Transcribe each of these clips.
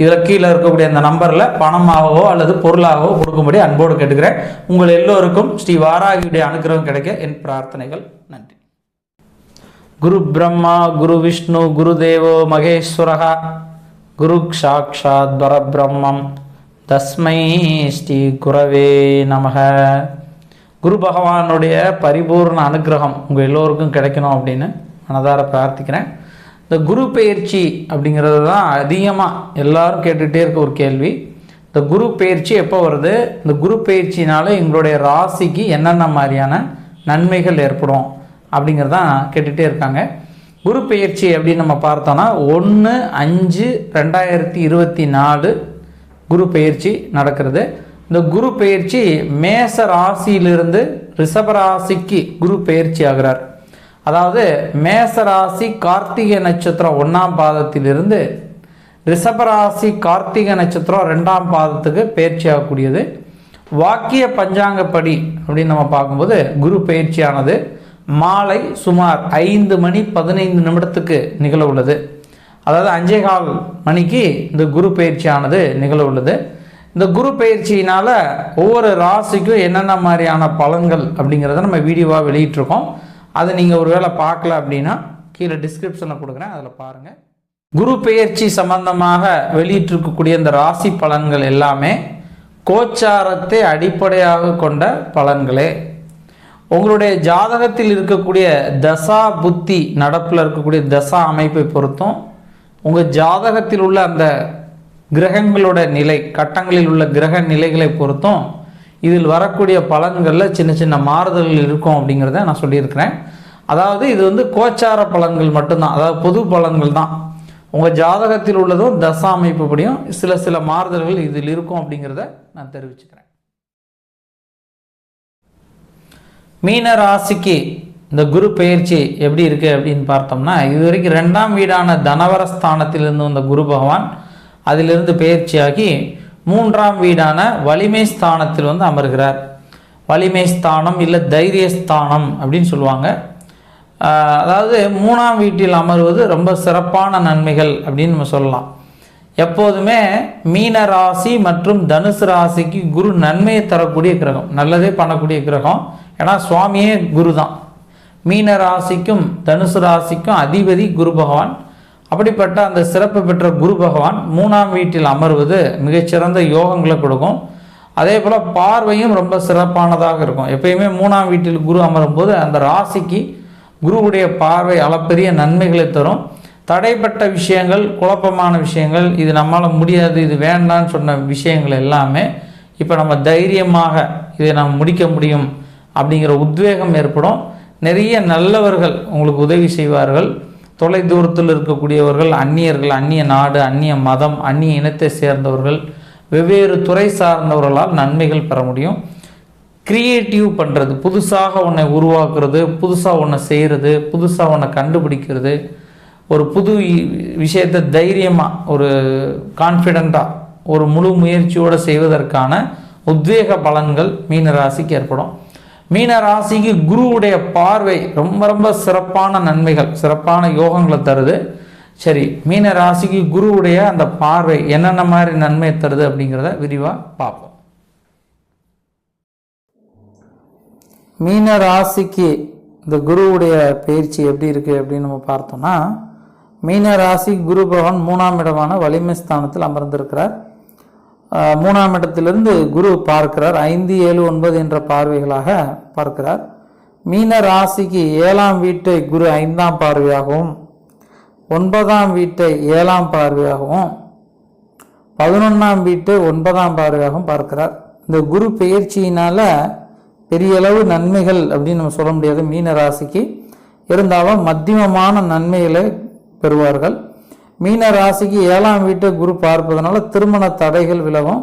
இதில் கீழே இருக்கக்கூடிய அந்த நம்பரில் பணமாகவோ அல்லது பொருளாகவோ கொடுக்கும்படி அன்போடு கேட்டுக்கிறேன். உங்கள் எல்லோருக்கும் ஸ்ரீ வாராகியுடைய அனுகிரகம் கிடைக்க என் பிரார்த்தனைகள். நன்றி. குரு பிரம்மா குரு விஷ்ணு குரு தேவோ மகேஸ்வரகா குரு சாட்சாத் பரபிரம்மம். தஸ்மை ஸ்ரீ குரவே நமக. குரு பகவானுடைய பரிபூர்ண அனுகிரகம் உங்கள் எல்லோருக்கும் கிடைக்கணும் அப்படின்னு மனதார பிரார்த்திக்கிறேன். இந்த குரு பயிற்சி அப்படிங்கிறது தான் அதிகமாக எல்லாரும் கேட்டுகிட்டே இருக்க ஒரு கேள்வி. இந்த குரு பயிற்சி எப்போ வருது? இந்த குரு பயிற்சினால எங்களுடைய ராசிக்கு என்னென்ன மாதிரியான நன்மைகள் ஏற்படும் அப்படிங்கிறதான் கேட்டுகிட்டே இருக்காங்க. குரு பயிற்சி அப்படின்னு நம்ம பார்த்தோன்னா ஒன்று அஞ்சு ரெண்டாயிரத்தி இருபத்தி நாலு குரு பயிற்சி நடக்கிறது. இந்த குரு பயிற்சி மேச ராசியிலிருந்து ரிஷப ராசிக்கு குரு பயிற்சி ஆகிறார். அதாவது மேச ராசி கார்த்திகை நட்சத்திரம் ஒன்றாம் பாதத்திலிருந்து ரிஷபராசி கார்த்திகை நட்சத்திரம் ரெண்டாம் பாதத்துக்கு பயிற்சி ஆகக்கூடியது வாக்கிய பஞ்சாங்கப்படி அப்படின்னு நம்ம பார்க்கும்போது குரு பயிற்சியானது மாலை சுமார் ஐந்து மணி பதினைந்து நிமிடத்துக்கு நிகழ உள்ளது. அதாவது அஞ்சே கால் மணிக்கு இந்த குரு பயிற்சியானது நிகழ உள்ளது. இந்த குரு பயிற்சியினால் ஒவ்வொரு ராசிக்கும் என்னென்ன மாதிரியான பலன்கள் அப்படிங்கிறத நம்ம வீடியோவாக வெளியிட்டிருக்கோம். அதை நீங்கள் ஒரு வேளை பார்க்கல அப்படின்னா கீழே டிஸ்கிரிப்ஷனில் கொடுக்குறேன். அதில் பாருங்கள் குரு பெயர்ச்சி சம்பந்தமாக வெளியிட்டிருக்கக்கூடிய இந்த ராசி பலன்கள் எல்லாமே கோச்சாரத்தை அடிப்படையாக கொண்ட பலன்களே. உங்களுடைய ஜாதகத்தில் இருக்கக்கூடிய தசா புத்தி நடப்பில் இருக்கக்கூடிய தசா அமைப்பை பொறுத்தும் உங்கள் ஜாதகத்தில் உள்ள அந்த கிரகங்களோட நிலை கட்டங்களில் உள்ள கிரக நிலைகளை பொறுத்தும் இதில் வரக்கூடிய பலன்களில் சின்ன சின்ன மாறுதல்கள் இருக்கும் அப்படிங்கிறத நான் சொல்லியிருக்கிறேன். அதாவது இது வந்து கோச்சார பலன்கள் மட்டும்தான். அதாவது பொது பலன்கள் தான். உங்கள் ஜாதகத்தில் உள்ளதும் தசா அமைப்புப்படியும் சில சில மாறுதல்கள் இதில் இருக்கும் அப்படிங்கிறத நான் தெரிவிச்சுக்கிறேன். மீன ராசிக்கு இந்த குரு பெயர்ச்சி எப்படி இருக்குது அப்படின்னு பார்த்தோம்னா இது வரைக்கும் ரெண்டாம் வீடான தனவரஸ்தானத்திலிருந்து வந்த குரு பகவான் அதிலிருந்து பெயர்ச்சியாகி மூன்றாம் வீடான வலிமை ஸ்தானத்தில் வந்து அமர்கிறார். வலிமை ஸ்தானம் இல்லை தைரிய ஸ்தானம் அப்படின்னு சொல்லுவாங்க. அதாவது மூணாம் வீட்டில் அமர்வது ரொம்ப சிறப்பான நன்மைகள் அப்படின்னு நம்ம சொல்லலாம். எப்போதுமே மீன ராசி மற்றும் தனுசு ராசிக்கு குரு நன்மையை தரக்கூடிய கிரகம் நல்லதே பண்ணக்கூடிய கிரகம். ஏன்னா சுவாமியே குரு தான் மீன ராசிக்கும் தனுசு ராசிக்கும் அதிபதி குரு பகவான். அப்படிப்பட்ட அந்த சிறப்பு பெற்ற குரு பகவான் மூணாம் வீட்டில் அமர்வது மிகச்சிறந்த யோகங்களை கொடுக்கும். அதே போல் பார்வையும் ரொம்ப சிறப்பானதாக இருக்கும். எப்பயுமே மூணாம் வீட்டில் குரு அமரும்போது அந்த ராசிக்கு குருவுடைய பார்வை அளப்பெரிய நன்மைகளை தரும். தடைப்பட்ட விஷயங்கள் குழப்பமான விஷயங்கள் இது நம்மளால் முடியாது இது வேண்டாம்னு சொன்ன விஷயங்கள் எல்லாமே இப்போ நம்ம தைரியமாக இதை நாம் முடிக்க முடியும் அப்படிங்கிற உத்வேகம் ஏற்படும். நிறைய நல்லவர்கள் உங்களுக்கு உதவி செய்வார்கள். தொலை தூரத்தில் இருக்கக்கூடியவர்கள் அந்நியர்கள் அந்நிய நாடு அந்நிய மதம் அந்நிய இனத்தை சேர்ந்தவர்கள் வெவ்வேறு துறை சார்ந்தவர்களால் நன்மைகள் பெற முடியும். கிரியேட்டிவ் பண்ணுறது புதுசாக உன்னை உருவாக்குறது புதுசாக உன்னை செய்கிறது புதுசாக உன்னை கண்டுபிடிக்கிறது. ஒரு புது விஷயத்தை தைரியமாக ஒரு கான்ஃபிடண்ட்டாக ஒரு முழு முயற்சியோடு செய்வதற்கான உத்வேக பலன்கள் மீன ராசிக்கு ஏற்படும். மீன ராசிக்கு குருவுடைய பார்வை ரொம்ப ரொம்ப சிறப்பான நன்மைகள் சிறப்பான யோகங்களை தருது. சரி மீன ராசிக்கு குருவுடைய அந்த பார்வை என்னென்ன மாதிரி நன்மை தருது அப்படிங்கிறத விரிவாக பார்ப்போம். மீன ராசிக்கு இந்த குருவுடைய பயிற்சி எப்படி இருக்கு அப்படின்னு நம்ம பார்த்தோம்னா மீன ராசி குரு பகவான் மூணாம் இடமான வலிமை ஸ்தானத்தில் அமர்ந்திருக்கிறார். மூணாம் இடத்திலிருந்து குரு பார்க்கிறார். ஐந்து ஏழு ஒன்பது என்ற பார்வைகளாக பார்க்கிறார். மீன ராசிக்கு ஏழாம் வீட்டை குரு ஐந்தாம் பார்வையாகவும் ஒன்பதாம் வீட்டை ஏழாம் பார்வையாகவும் பதினொன்றாம் வீட்டை ஒன்பதாம் பார்வையாகவும் பார்க்கிறார். இந்த குரு பயிற்சியினால் பெரிய அளவு நன்மைகள் அப்படின்னு நம்ம சொல்ல முடியாது. மீன ராசிக்கு இருந்தாலும் மத்தியமமான நன்மைகளை பெறுவார்கள். மீன ராசிக்கு ஏழாம் வீட்டை குரு பார்ப்பதனால திருமண தடைகள் விலகும்.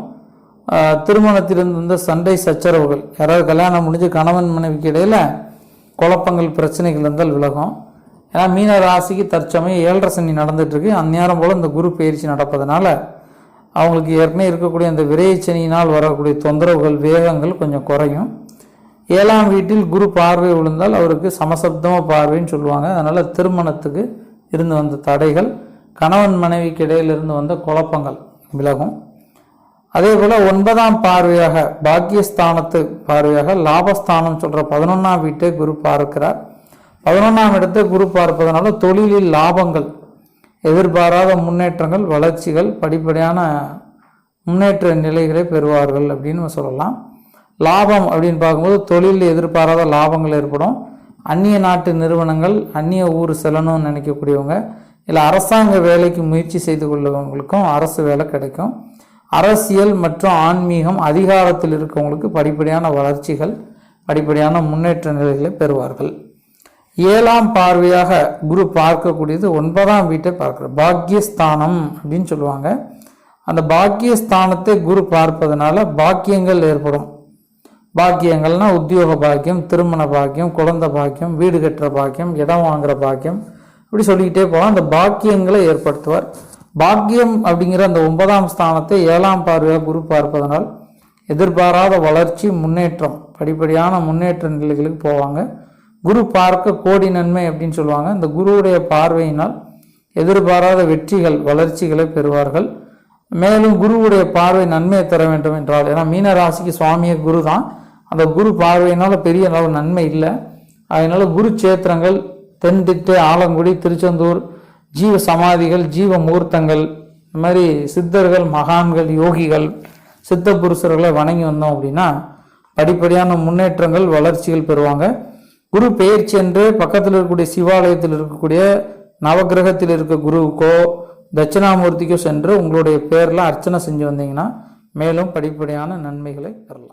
திருமணத்திலிருந்து வந்த சண்டை சச்சரவுகள். யாராவது கல்யாணம் முடிஞ்சு கணவன் மனைவிக்கு இடையில் குழப்பங்கள் பிரச்சனைகள் இருந்தால் விலகும். ஏன்னா மீன ராசிக்கு தற்சமயம் ஏழரை சனி நடந்துட்டு அந்நேரம் போல் இந்த குரு பயிற்சி நடப்பதனால அவங்களுக்கு ஏற்கனவே இருக்கக்கூடிய அந்த விரைச்சனியினால் வரக்கூடிய தொந்தரவுகள் வேகங்கள் கொஞ்சம் குறையும். ஏழாம் வீட்டில் குரு பார்வை விழுந்தால் அவருக்கு சமசப்தம பார்வைன்னு சொல்லுவாங்க. அதனால் திருமணத்துக்கு இருந்து வந்த தடைகள் கணவன் மனைவிக்கு இடையிலிருந்து வந்த குழப்பங்கள் விலகும். அதே போல் ஒன்பதாம் பார்வையாக பாக்கியஸ்தானத்து பார்வையாக லாபஸ்தானம் சொல்கிற பதினொன்றாம் வீட்டை குரு பார்க்கிறார். பதினொன்றாம் இடத்தை குரு பார்ப்பதனால தொழிலில் லாபங்கள் எதிர்பாராத முன்னேற்றங்கள் வளர்ச்சிகள் படிப்படியான முன்னேற்ற நிலைகளை பெறுவார்கள் அப்படின்னு சொல்லலாம். லாபம் அப்படின்னு பார்க்கும்போது தொழிலில் எதிர்பாராத லாபங்கள் ஏற்படும். அந்நிய நாட்டு நிறுவனங்கள் அந்நிய ஊர் செல்லணும்னு நினைக்கக்கூடியவங்க இல்லை அரசாங்க வேலைக்கு முயற்சி செய்து கொள்ளவங்களுக்கும் அரசு வேலை கிடைக்கும். அரசியல் மற்றும் ஆன்மீகம் அதிகாரத்தில் இருக்கவங்களுக்கு படிப்படியான வளர்ச்சிகள் படிப்படியான முன்னேற்ற நிலைகளை பெறுவார்கள். ஏழாம் பார்வையாக குரு பார்க்கக்கூடியது ஒன்பதாம் வீட்டை பார்க்குற பாக்கியஸ்தானம் அப்படின்னு சொல்லுவாங்க. அந்த பாக்கியஸ்தானத்தை குரு பார்ப்பதனால பாக்கியங்கள் ஏற்படும். பாக்கியங்கள்னா உத்தியோக பாக்கியம் திருமண பாக்கியம் குழந்தை பாக்கியம் வீடு கட்டுற பாக்கியம் இடம் வாங்குற பாக்கியம். இப்படி சொல்லிக்கிட்டே போகலாம் அந்த பாக்கியங்களை ஏற்படுத்துவார். பாக்கியம் அப்படிங்கிற அந்த ஒன்பதாம் ஸ்தானத்தை ஏழாம் பார்வையாக குரு பார்ப்பதனால் எதிர்பாராத வளர்ச்சி முன்னேற்றம் படிப்படியான முன்னேற்ற நிலைகளுக்கு போவாங்க. குரு பார்க்க கோடி நன்மை அப்படின்னு சொல்லுவாங்க. இந்த குருவுடைய பார்வையினால் எதிர்பாராத வெற்றிகள் வளர்ச்சிகளை பெறுவார்கள். மேலும் குருவுடைய பார்வை நன்மையை தர வேண்டும் என்றால் ஏன்னா மீன ராசிக்கு சுவாமியே குரு தான் அந்த குரு பார்வையினால் பெரிய அளவு நன்மை இல்லை. அதனால் குரு சேத்திரங்கள் தென்திட்டு ஆலங்குடி திருச்செந்தூர் ஜீவ சமாதிகள் ஜீவ மூர்த்தங்கள் இந்த மாதிரி சித்தர்கள் மகான்கள் யோகிகள் சித்த புருஷர்களை வணங்கி வந்தோம் அப்படின்னா படிப்படியான முன்னேற்றங்கள் வளர்ச்சிகள் பெறுவாங்க. குரு பெயர்ச்சி என்று பக்கத்தில் இருக்கக்கூடிய சிவாலயத்தில் இருக்கக்கூடிய நவக்கிரகத்தில் இருக்க குருவுக்கோ தட்சிணாமூர்த்திக்கோ சென்று உங்களுடைய பேரில் அர்ச்சனை செஞ்சு வந்தீங்கன்னா மேலும் படிப்படியான நன்மைகளை பெறலாம்.